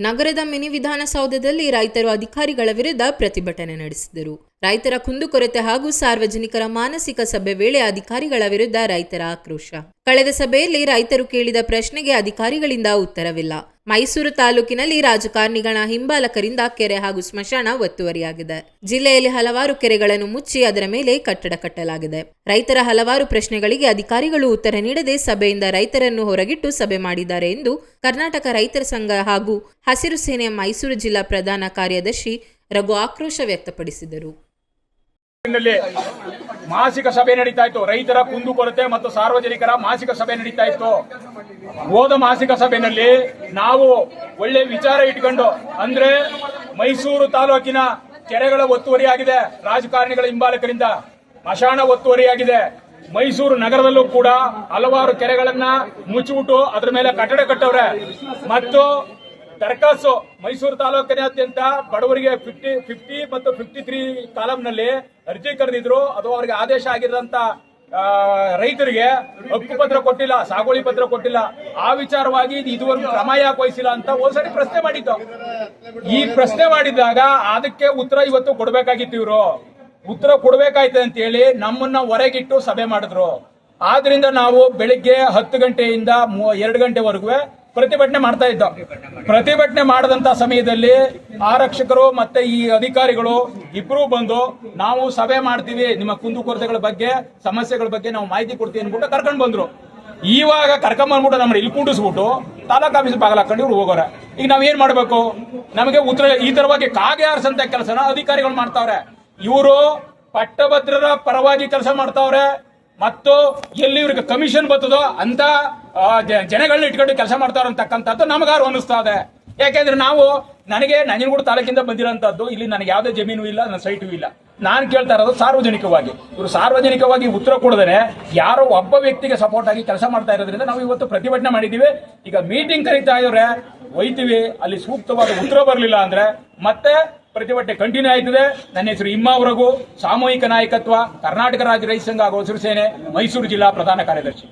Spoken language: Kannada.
ನಗರದ ಮಿನಿ ವಿಧಾನಸೌಧದಲ್ಲಿ ರೈತರು ಅಧಿಕಾರಿಗಳ ವಿರುದ್ಧ ಪ್ರತಿಭಟನೆ ನಡೆಸಿದರು. ರೈತರ ಕುಂದುಕೊರತೆ ಹಾಗೂ ಸಾರ್ವಜನಿಕರ ಮಾನಸಿಕ ಸಭೆ ವೇಳೆ ಅಧಿಕಾರಿಗಳ ವಿರುದ್ಧ ರೈತರ ಆಕ್ರೋಶ. ಕಳೆದ ಸಭೆಯಲ್ಲಿ ರೈತರು ಕೇಳಿದ ಪ್ರಶ್ನೆಗೆ ಅಧಿಕಾರಿಗಳಿಂದ ಉತ್ತರವಿಲ್ಲ. ಮೈಸೂರು ತಾಲೂಕಿನಲ್ಲಿ ರಾಜಕಾರಣಿಗಳ ಹಿಂಬಾಲಕರಿಂದ ಕೆರೆ ಹಾಗೂ ಸ್ಮಶಾನ ಒತ್ತುವರಿಯಾಗಿದೆ. ಜಿಲ್ಲೆಯಲ್ಲಿ ಹಲವಾರು ಕೆರೆಗಳನ್ನು ಮುಚ್ಚಿ ಅದರ ಮೇಲೆ ಕಟ್ಟಡ ಕಟ್ಟಲಾಗಿದೆ. ರೈತರ ಹಲವಾರು ಪ್ರಶ್ನೆಗಳಿಗೆ ಅಧಿಕಾರಿಗಳು ಉತ್ತರ ನೀಡದೆ ಸಭೆಯಿಂದ ರೈತರನ್ನು ಹೊರಗಿಟ್ಟು ಸಭೆ ಮಾಡಿದ್ದಾರೆ ಎಂದು ಕರ್ನಾಟಕ ರೈತರ ಸಂಘ ಹಾಗೂ ಹಸಿರು ಸೇನೆಯ ಮೈಸೂರು ಜಿಲ್ಲಾ ಪ್ರಧಾನ ಕಾರ್ಯದರ್ಶಿ ರಘು ಆಕ್ರೋಶ ವ್ಯಕ್ತಪಡಿಸಿದರು. ಮಾಸಿಕ ಸಭೆ ನಡೀತಾ ಇತ್ತು. ರೈತರ ಕುಂದುಕೊರತೆ ಮತ್ತು ಸಾರ್ವಜನಿಕರ ಮಾಸಿಕ ಸಭೆ ನಡೀತಾ ಇತ್ತು. ಹೋದ ಮಾಸಿಕ ಸಭೆಯಲ್ಲಿ ನಾವು ಒಳ್ಳೆ ವಿಚಾರ ಇಟ್ಕೊಂಡು, ಅಂದ್ರೆ ಮೈಸೂರು ತಾಲೂಕಿನ ಕೆರೆಗಳ ಒತ್ತುವರಿಯಾಗಿದೆ. ರಾಜಕಾರಣಿಗಳ ಹಿಂಬಾಲಕರಿಂದ ಮಶಾಣ ಒತ್ತುವರಿಯಾಗಿದೆ. ಮೈಸೂರು ನಗರದಲ್ಲೂ ಕೂಡ ಹಲವಾರು ಕೆರೆಗಳನ್ನ ಮುಚ್ಚಿಬಿಟ್ಟು ಅದರ ಮೇಲೆ ಕಟ್ಟಡ ಕಟ್ಟವ್ರೆ. ಮತ್ತು ದರಖಾಸ್ತು ಮೈಸೂರು ತಾಲೂಕಿನಾದ್ಯಂತ ಬಡವರಿಗೆ ಫಿಫ್ಟಿ ಫಿಫ್ಟಿ ಮತ್ತು ಫಿಫ್ಟಿ ತ್ರೀ ಕಾಲಂನಲ್ಲಿ ಅರ್ಜಿ ಕರೆದಿದ್ರು. ಅದು ಅವರಿಗೆ ಆದೇಶ ಆಗಿರುವಂತ ರೈತರಿಗೆ ಹಕ್ಕು ಪತ್ರ ಕೊಟ್ಟಿಲ್ಲ, ಸಾಗುವಳಿ ಪತ್ರ ಕೊಟ್ಟಿಲ್ಲ. ಆ ವಿಚಾರವಾಗಿ ಇದು ಇದುವರೆಗೂ ಕ್ರಮ ಯಾಕೆ ವಹಿಸಿಲ್ಲ ಅಂತ ಒಂದ್ಸರಿ ಪ್ರಶ್ನೆ ಮಾಡಿದ್ದು. ಈ ಪ್ರಶ್ನೆ ಮಾಡಿದಾಗ ಅದಕ್ಕೆ ಉತ್ತರ ಇವತ್ತು ಕೊಡಬೇಕಾಗಿತ್ತು ಇವರು. ಉತ್ತರ ಕೊಡ್ಬೇಕಾಯ್ತು ಅಂತ ಹೇಳಿ ನಮ್ಮನ್ನ ಹೊರಗಿಟ್ಟು ಸಭೆ ಮಾಡಿದ್ರು. ಆದ್ರಿಂದ ನಾವು ಬೆಳಿಗ್ಗೆ ಹತ್ತು ಗಂಟೆಯಿಂದ ಎರಡು ಗಂಟೆವರೆಗೂ ಪ್ರತಿಭಟನೆ ಮಾಡ್ತಾ ಇದ್ದ. ಪ್ರತಿಭಟನೆ ಮಾಡದಂತ ಸಮಯದಲ್ಲಿ ಆರಕ್ಷಕರು ಮತ್ತೆ ಈ ಅಧಿಕಾರಿಗಳು ಇಬ್ರು ಬಂದು, ನಾವು ಸಭೆ ಮಾಡ್ತೀವಿ, ನಿಮ್ಮ ಕುಂದುಕೊರತೆಗಳ ಬಗ್ಗೆ, ಸಮಸ್ಯೆಗಳ ಬಗ್ಗೆ ನಾವು ಮಾಹಿತಿ ಕೊಡ್ತೀವಿ ಅನ್ಬಿಟ್ಟು ಕರ್ಕೊಂಡು ಬಂದ್ರು. ಇವಾಗ ಕರ್ಕೊಂಡ್ ಬಂದ್ಬಿಟ್ಟು ನಮ್ಮ ಇಲ್ಲಿ ಕುಂಡಿಸ್ಬಿಟ್ಟು ತಾಲೂಕು ಆಫೀಸ್ ಬಾಗಿಲು ಹಾಕೊಂಡು ಇವ್ರು ಹೋಗೋರೆ. ಈಗ ನಾವ್ ಏನ್ ಮಾಡ್ಬೇಕು? ನಮಗೆ ಉತ್ತರ, ಈ ತರವಾಗಿ ಕಾಗೆ ಆರಿಸಂತ ಕೆಲಸನ ಅಧಿಕಾರಿಗಳು ಮಾಡ್ತಾವ್ರೆ. ಇವರು ಪಟ್ಟಭದ್ರರ ಪರವಾಗಿ ಕೆಲಸ ಮಾಡ್ತಾವ್ರೆ. ಮತ್ತು ಎಲ್ಲಿ ಇವ್ರಿಗೆ ಕಮಿಷನ್ ಬರ್ತದೋ ಅಂತ ಜನಗಳನ್ನ ಇಟ್ಕೊಂಡು ಕೆಲಸ ಮಾಡ್ತಾರ ಅಂತಕ್ಕಂಥದ್ದು ನಮಗಾರು ಅನಿಸ್ತಾ ಇದೆ ಯಾಕೆಂದ್ರೆ ನಾವು ನನಗೆ ನಂಜನಗೂಡು ತಾಲೂಕಿಂದ ಬಂದಿರೋಂಥದ್ದು, ಇಲ್ಲಿ ನನಗೆ ಯಾವುದೇ ಜಮೀನು ಇಲ್ಲ, ನನ್ನ ಸೈಟು ಇಲ್ಲ. ನಾನು ಕೇಳ್ತಾ ಇರೋದು ಸಾರ್ವಜನಿಕವಾಗಿ. ಇವರು ಸಾರ್ವಜನಿಕವಾಗಿ ಉತ್ತರ ಕೊಡದರೆ ಯಾರೋ ಒಬ್ಬ ವ್ಯಕ್ತಿಗೆ ಸಪೋರ್ಟ್ ಆಗಿ ಕೆಲಸ ಮಾಡ್ತಾ ಇರೋದ್ರಿಂದ ನಾವು ಇವತ್ತು ಪ್ರತಿಭಟನೆ ಮಾಡಿದ್ದೀವಿ. ಈಗ ಮೀಟಿಂಗ್ ಕರೀತಾ ಇದ್ರೆ ಒಯ್ತೀವಿ, ಅಲ್ಲಿ ಸೂಕ್ತವಾದ ಉತ್ತರ ಬರಲಿಲ್ಲ ಅಂದ್ರೆ ಮತ್ತೆ ಪ್ರತಿಭಟನೆ ಕಂಟಿನ್ಯೂ ಆಯ್ತದೆ. ನನ್ನ ಹೆಸರು ಇಮ್ಮಾವರೆಗೂ ಸಾಮೂಹಿಕ ನಾಯಕತ್ವ, ಕರ್ನಾಟಕ ರಾಜ್ಯ ರೈತ ಸಂಘ ಹಾಗೂ ಹಸಿರು ಸೇನೆ ಮೈಸೂರು ಜಿಲ್ಲಾ ಪ್ರಧಾನ ಕಾರ್ಯದರ್ಶಿ.